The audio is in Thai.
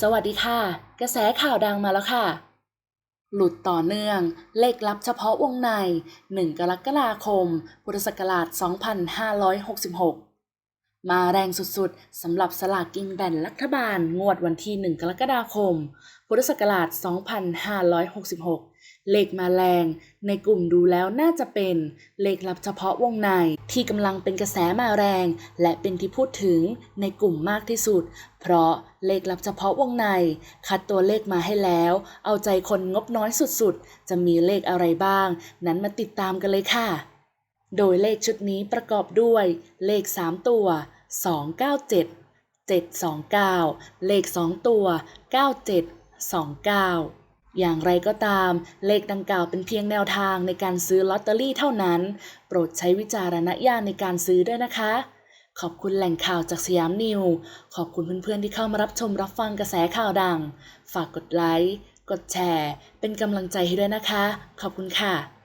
สวัสดีค่ะ กระแสข่าวดังมาแล้วค่ะ หลุดต่อเนื่อง เลขลับเฉพาะวงใน 1 กรกฎาคม พุทธศักราช 2566 มาแรงสุดๆสำหรับสลากกินแบ่งรัฐบาล งวดวันที่ 1 กรกฎาคม พุทธศักราช 2566 เลขมาแรงในกลุ่มดูแล้วน่าจะเป็นเลขลับเฉพาะวงใน ที่กำลังเป็นกระแสมาแรง และเป็นที่พูดถึงในกลุ่มมากที่สุด เพราะเลขลับเฉพาะวงใน คัดตัวเลขมาให้แล้ว เอาใจคนงบน้อยสุดๆ จะมีเลขอะไรบ้าง นั้นมาติดตามกันเลยค่ะ โดยเลขชุดนี้ประกอบด้วยเลข 3 ตัว 297 729 เลข 2 ตัว 9729 อย่างไรก็ตาม เลขดังกล่าวเป็นเพียงแนวทางในการซื้อลอตเตอรี่เท่านั้น โปรดใช้วิจารณญาณในการซื้อด้วยนะคะ ขอบคุณแหล่งข่าวจากสยามนิว ขอบคุณเพื่อนๆที่เข้ามารับชมรับฟังกระแสข่าวดัง ฝากกดไลค์ กดแชร์ เป็นกำลังใจให้ด้วยนะคะ ขอบคุณค่ะ